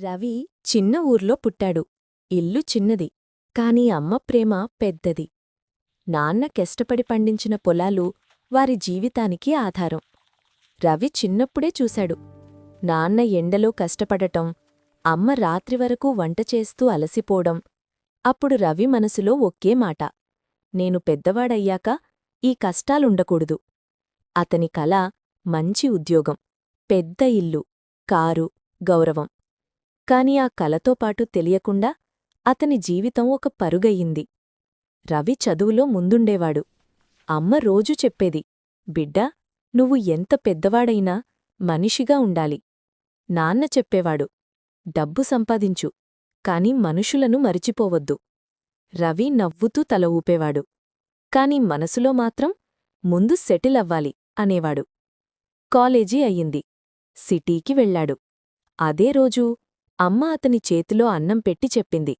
రవి చిన్న ఊర్లో పుట్టాడు. ఇల్లు చిన్నది కాని అమ్మ ప్రేమ పెద్దది. నాన్న కష్టపడి పండించిన పొలాలు వారి జీవితానికి ఆధారం. రవి చిన్నప్పుడే చూశాడు. నాన్న ఎండలో కష్టపడటం అమ్మ రాత్రి వరకు వంట చేస్తూ అలసిపోవడం అప్పుడు రవి మనసులో ఒకే మాట. నేను పెద్దవాడయ్యాక ఈ కష్టాలుండకూడదు. అతని కల మంచి ఉద్యోగం పెద్ద ఇల్లు కారు గౌరవం. కాని ఆ కలతో పాటు తెలియకుండా అతని జీవితం ఒక పరుగయ్యింది. రవి చదువులో ముందుండేవాడు. అమ్మ రోజూ చెప్పేది బిడ్డా నువ్వు ఎంత పెద్దవాడైనా మనిషిగా ఉండాలి నాన్న చెప్పేవాడు డబ్బు సంపాదించు కాని మనుషులను మరిచిపోవద్దు రవి నవ్వుతూ తల ఊపేవాడు కాని మనసులో మాత్రం ముందు సెటిల్ అవ్వాలి అనేవాడు. కాలేజీ అయ్యింది. సిటీకి వెళ్ళాడు. అదే రోజు అమ్మ అతని చేతిలో అన్నం పెట్టి చెప్పింది.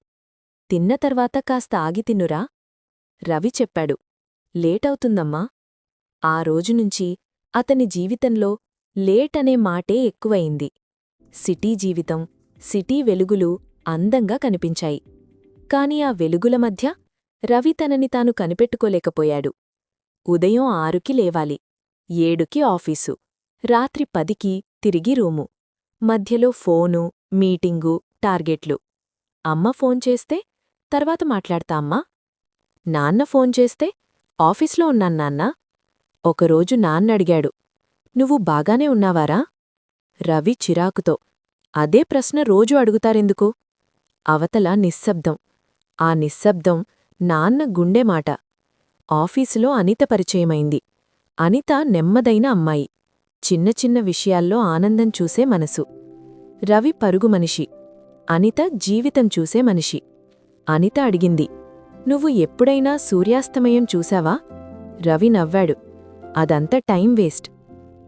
తిన్న తర్వాత కాస్త ఆగి తిన్నురా? రవి చెప్పాడు. లేటవుతుందమ్మా. ఆ రోజునుంచి అతని జీవితంలో లేట్ అనే మాటే ఎక్కువయింది. సిటీ జీవితం సిటీ వెలుగులు అందంగా కనిపించాయి. కాని ఆ వెలుగుల మధ్య రవి తనని తాను కనిపెట్టుకోలేకపోయాడు. ఉదయం ఆరుకి లేవాలి ఏడుకి ఆఫీసు రాత్రి పదికి తిరిగి రూము. మధ్యలో ఫోను మీటింగు టార్గెట్లు. అమ్మ ఫోన్ చేస్తే తర్వాత మాట్లాడతా అమ్మా. నాన్న ఫోన్ చేస్తే ఆఫీస్లో ఉన్నాను నాన్నా. ఒకరోజు నాన్నడిగాడు నువ్వు బాగానే ఉన్నావారా? రవి చిరాకుతో అదే ప్రశ్న రోజూ అడుగుతారెందుకు? అవతల నిశ్శబ్దం. ఆ నిశ్శబ్దం నాన్న గుండె మాట. ఆఫీసులో అనిత పరిచయమైంది. అనిత నెమ్మదైన అమ్మాయి. చిన్న చిన్న విషయాల్లో ఆనందం చూసే మనసు. రవి పరుగు మనిషి. అనిత జీవితం చూసే మనిషి. అనిత అడిగింది. నువ్వు ఎప్పుడైనా సూర్యాస్తమయం చూశావా? రవి నవ్వాడు. అదంతా టైం వేస్ట్.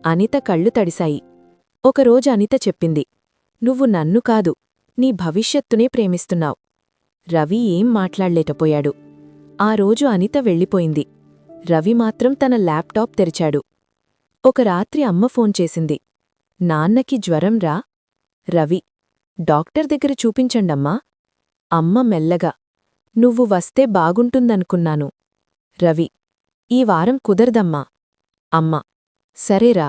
అనిత కళ్ళు తడిశాయి. ఒకరోజు అనిత చెప్పింది. నువ్వు నన్ను కాదు నీ భవిష్యత్తునే ప్రేమిస్తున్నావు. రవి ఏం మాట్లాడలేకపోయాడు. ఆ రోజు అనిత వెళ్ళిపోయింది. రవి మాత్రం తన ల్యాప్టాప్ తెరిచాడు. ఒక రాత్రి అమ్మ ఫోన్ చేసింది. నాన్నకి జ్వరం రా రవి డాక్టర్ దగ్గర చూపించండమ్మా. అమ్మ మెల్లగా నువ్వు వస్తే బాగుంటుందనుకున్నాను. రవి ఈ వారం కుదరదమ్మా. అమ్మ సరేరా.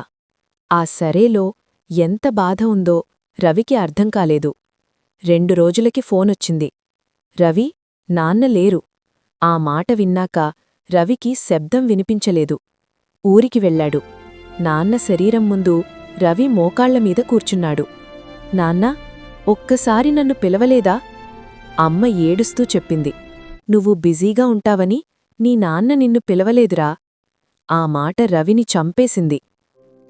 ఆ సరేలో ఎంత బాధ ఉందో రవికి అర్థం కాలేదు. రెండు రోజులకి ఫోనొచ్చింది రవి నాన్న లేరు. ఆ మాట విన్నాక రవికి శబ్దం వినిపించలేదు. ఊరికి వెళ్ళాడు. నాన్న శరీరం ముందు రవి మోకాళ్ళమీద కూర్చున్నాడు. నాన్నా ఒక్కసారి నన్ను పిలవలేదా? అమ్మ ఏడుస్తూ చెప్పింది. నువ్వు బిజీగా ఉంటావని నీ నాన్న నిన్ను పిలవలేదురా. ఆ మాట రవిని చంపేసింది.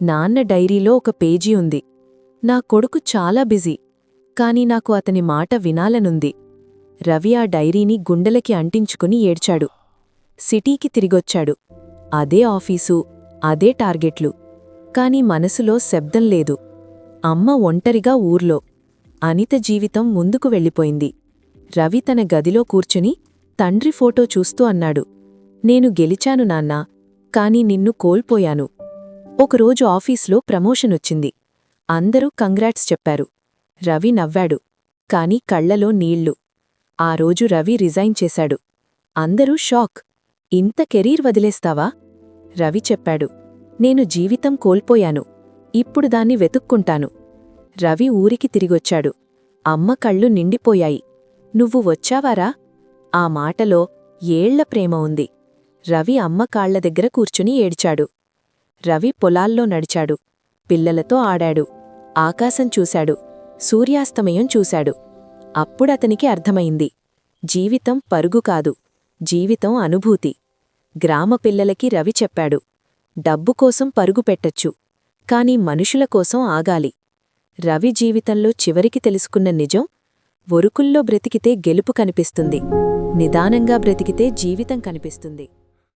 నాన్న డైరీలో ఒక పేజీ ఉంది. నా కొడుకు చాలా బిజీ కాని నాకు అతని మాట వినాలనుంది. రవి ఆ డైరీని గుండెలకి అంటించుకుని ఏడ్చాడు. సిటీకి తిరిగొచ్చాడు. అదే ఆఫీసు అదే టార్గెట్లు. కాని మనసులో శబ్దం లేదు. అమ్మ ఒంటరిగా ఊర్లో అనిత జీవితం ముందుకు వెళ్ళిపోయింది. రవి తన గదిలో కూర్చుని తండ్రి ఫోటో చూస్తూ అన్నాడు. నేను గెలిచాను నాన్నా కాని నిన్ను కోల్పోయాను. ఒకరోజు ఆఫీస్లో ప్రమోషనొచ్చింది అందరూ కంగ్రాట్స్ చెప్పారు. రవి నవ్వాడు. కాని కళ్ళలో నీళ్ళు. ఆ రోజు రవి రిజైన్ చేశాడు. అందరూ షాక్. ఇంత కెరీర్ వదిలేస్తావా? రవి చెప్పాడు. నేను జీవితం కోల్పోయాను. ఇప్పుడు దాన్ని వెతుక్కుంటాను. రవి ఊరికి తిరిగొచ్చాడు. అమ్మ కళ్ళు నిండిపోయాయి. నువ్వు వచ్చావారా? ఆ మాటలో ఏళ్ళ ప్రేమ ఉంది. రవి అమ్మ కాళ్ళ దగ్గర కూర్చుని ఏడ్చాడు. రవి పొలాల్లో నడిచాడు. పిల్లలతో ఆడాడు. ఆకాశం చూశాడు. సూర్యాస్తమయం చూశాడు. అప్పుడతనికి అర్థమైంది. జీవితం పరుగు కాదు. జీవితం అనుభూతి. గ్రామ పిల్లలకి రవి చెప్పాడు. డబ్బు కోసం పరుగు పెట్టచ్చు. కాని మనుషుల కోసం ఆగాలి. రవి జీవితంలో చివరికి తెలుసుకున్న నిజం ఒరుకుల్లో బ్రతికితే గెలుపు కనిపిస్తుంది. నిదానంగా బ్రతికితే జీవితం కనిపిస్తుంది.